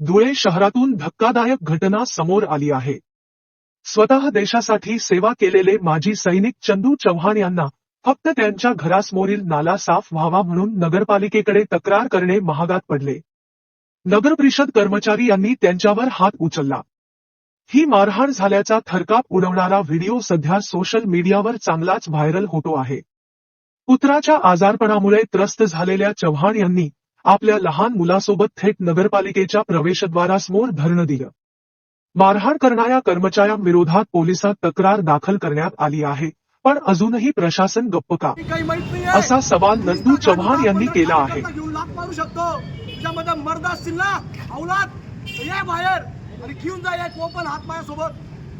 धुळे शहरातून धक्कादायक घटना समोर आली आहे. स्वतः देशासाठी सेवा केलेले माजी सैनिक चंदू चव्हाण यांना फक्त त्यांच्या घरासमोरील नाला साफ व्हावा म्हणून नगरपालिकेकडे तक्रार करणे महागात पडले. नगर परिषद कर्मचारी यांनी त्यांच्यावर हात उचलला. ही मारहाण झाल्याचा थरकाप उडवणारा व्हिडिओ सध्या सोशल मीडियावर चांगलाच व्हायरल होतो आहे. पुत्राच्या आजारपणामुळे त्रस्त झालेल्या चव्हाण यांनी आपल्या लहान मुलासोबत थेट नगरपालिकेच्या प्रवेशद्वारासमोर धरणं दिलं. मारहाण करणाऱ्या कर्मचाऱ्यांविरोधात पोलिसात तक्रार दाखल करण्यात आली आहे पण अजूनही प्रशासन गप्प का? असा सवाल नंदू चव्हाण यांनी केला आहे. घेऊन आणि जा एक ओपन हात माझ्यासोबत.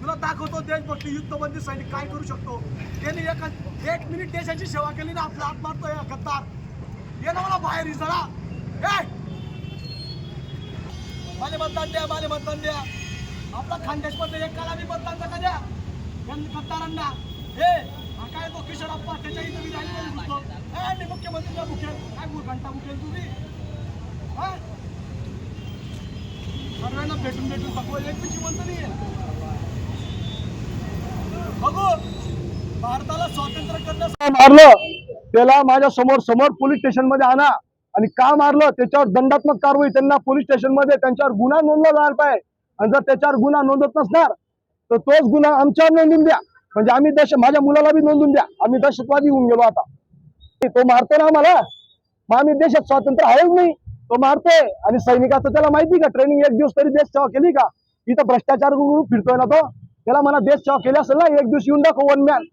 तुला दाखवतो देशभक्ती युद्धबंदी सैनिक काय करू शकतो? त्यांनी एका मिनिट देशाची सेवा केली ना आपला हात मारतोय हा गद्दार. ये ना मला बाहेर ही माले मतदान द्या माले मतदान द्या आपला खानदेशमध्ये एक मी मतदान नका द्या? यांनी हे हा काय तो किशोर अप्पा त्याच्या इथं मी राहिलो नाही घुसलो. मुख्यमंत्रीला काय मूळ घंटा मुखेल तुम्ही? सर्वांना भेटून भेटून बघू एक बी जिवंत नाही बघू भारताला स्वातंत्र्य करण्यास मारलं त्याला माझ्यासमोर समोर पोलीस स्टेशनमध्ये आणा. आणि का मारलं? त्याच्यावर दंडात्मक कारवाई. त्यांना पोलीस स्टेशनमध्ये त्यांच्यावर गुन्हा नोंदला जायला पाहिजे आणि जर त्याच्यावर गुन्हा नोंदत नसणार तर तोच गुन्हा आमच्यावर नोंदून द्या. म्हणजे आम्ही दश माझ्या मुलाला बी नोंदून द्या. आम्ही दहशतवादी होऊन गेलो आता. तो मारतो ना आम्हाला. मग आम्ही देशात स्वातंत्र्य आहेच नाही. तो मारतोय. आणि सैनिकाचं त्याला माहिती का? ट्रेनिंग एक दिवस तरी देश सेवा केली का? इथं भ्रष्टाचार फिरतोय ना तो. त्याला मला देश सेवा केली असेल ना एक दिवस येऊन दाखव वन मॅन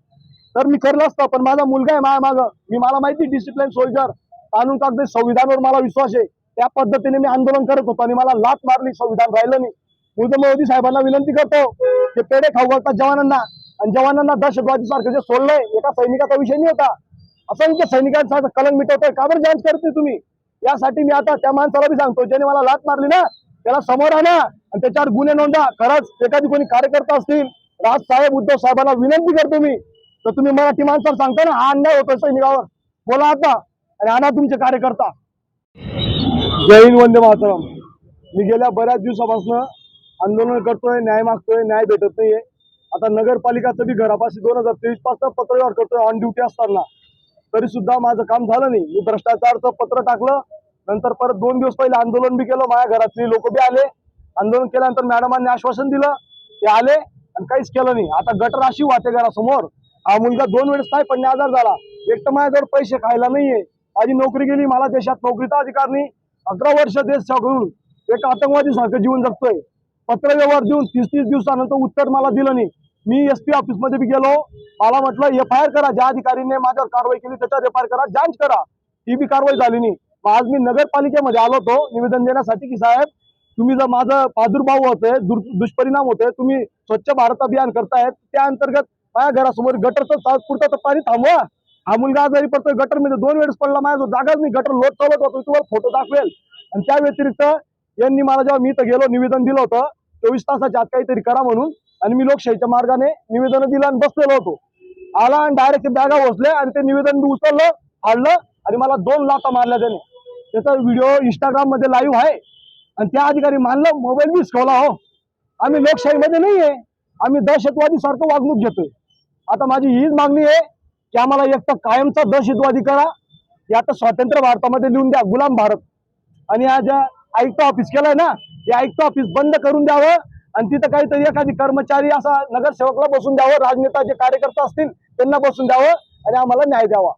तर मी करलं असतं. पण माझा मुलगा आहे माझ्या मागं. मी मला माहिती डिसिप्लिन सोल्जर कानून कागद संविधानावर मला विश्वास आहे. त्या पद्धतीने मी आंदोलन करत होतो आणि मला लात मारली संविधान राहिलं नाही. मुझे मोदी साहेबांना विनंती करतो ते पेढे खाऊ घालतात जवानांना. आणि जवानांना दहशतवादी सारखं जे सोडलंय एका सैनिकाचा विषय नाही होता. असंख्य सैनिकांचा कलंक मिटवतोय. का बरं जांच करते तुम्ही? यासाठी मी आता त्या माणसाला बी सांगतो ज्याने मला लात मारली ना त्याला समोर आणा आणि त्याच्यावर गुन्हे नोंदा. खरंच एखादी कोणी कार्यकर्ता असतील राज साहेब उद्धव साहेबांना विनंती करतो मी. तर तुम्ही मराठी माणसाला सांगता ना हा अन्याय होतोय सैनिकावर. बोला आता. आणि आणा तुमचे कार्यकर्ता. जय हिंद वंदे मातरम. मी गेल्या बऱ्याच दिवसापासून आंदोलन करतोय न्याय मागतोय न्याय भेटत नाहीये. आता नगरपालिकाचं बी घरापाशी दोन हजार तेवीसपासून पत्रव्यवहार करतोय ऑन ड्युटी असताना. तरी सुद्धा माझं काम झालं नाही. मी भ्रष्टाचारचं पत्र टाकलं. नंतर परत दोन दिवस पहिले आंदोलन बी केलं. माझ्या घरातली लोक बी आले. आंदोलन केल्यानंतर मॅडमांनी आश्वासन दिलं. ते आले आणि काहीच केलं नाही. आता गटर अशी वाहते घरासमोर हा मुलगा दोन वेळेस काय पण आजार झाला. एक तर माझ्याजवळ पैसे खायला नाहीये. माझी नोकरी गेली मला देशात नोकरीचा अधिकार नाही. अकरा वर्ष देश सेवा एक आतंकवादी सारखं जीवन जगतोय. पत्र व्यवहार देऊन तीस तीस दिवसानंतर उत्तर मला दिलं नाही. मी एस पी ऑफिसमध्ये बी गेलो. मला म्हटलं एफ आय आर करा. ज्या अधिकारीने माझ्यावर कारवाई केली त्याच्यावर एफ आय आर करा. जांच करा. ती बी कारवाई झाली नाही. आज मी नगरपालिकेमध्ये आलो होतो. निवेदन देण्यासाठी की साहेब तुम्ही जर माझं प्रादुर्भाव होतोय दुष्परिणाम होतोय तुम्ही स्वच्छ भारत अभियान करतायत त्या अंतर्गत माझ्या घरासमोर गटरचं तात्पुरतं तर पाणी थांबवा. हा मुलगा आजारी पडतोय गटरमध्ये दोन वेळेस पडला माझ्या जागाच नाही गटर लोट चालत होतो तुम्हाला फोटो दाखवेल. आणि त्या व्यतिरिक्त यांनी मला जेव्हा मी इथं गेलो निवेदन दिलं होतं चोवीस तासाच्या आत काहीतरी करा म्हणून आणि मी लोकशाहीच्या मार्गाने निवेदन दिलं आणि बसलेलो होतो. आला आणि डायरेक्ट बॅगा बसले आणि ते निवेदन मी उचललं फाडलं आणि मला दोन लाथा मारल्या त्याने. त्याचा व्हिडिओ इंस्टाग्राममध्ये लाईव्ह आहे. आणि त्या अधिकारी मानलं मोबाईल मी हिसकवला हो. आम्ही लोकशाहीमध्ये नाहीये. आम्ही दहशतवादी सारखं वागणूक घेतोय. आता माझी हीच मागणी आहे की आम्हाला एक तर कायमचा दहशतवादी करा या आता स्वातंत्र्य भारतामध्ये लिहून द्या गुलाम भारत. आणि हा ज्या आयुक्त ऑफिस केलंय ना हे आयुक्त ऑफिस बंद करून द्यावं आणि तिथं काहीतरी एखादी कर्मचारी असा नगरसेवकला बसून द्यावं राजनेता जे कार्यकर्ता असतील त्यांना बसून द्यावं आणि आम्हाला न्याय द्यावा.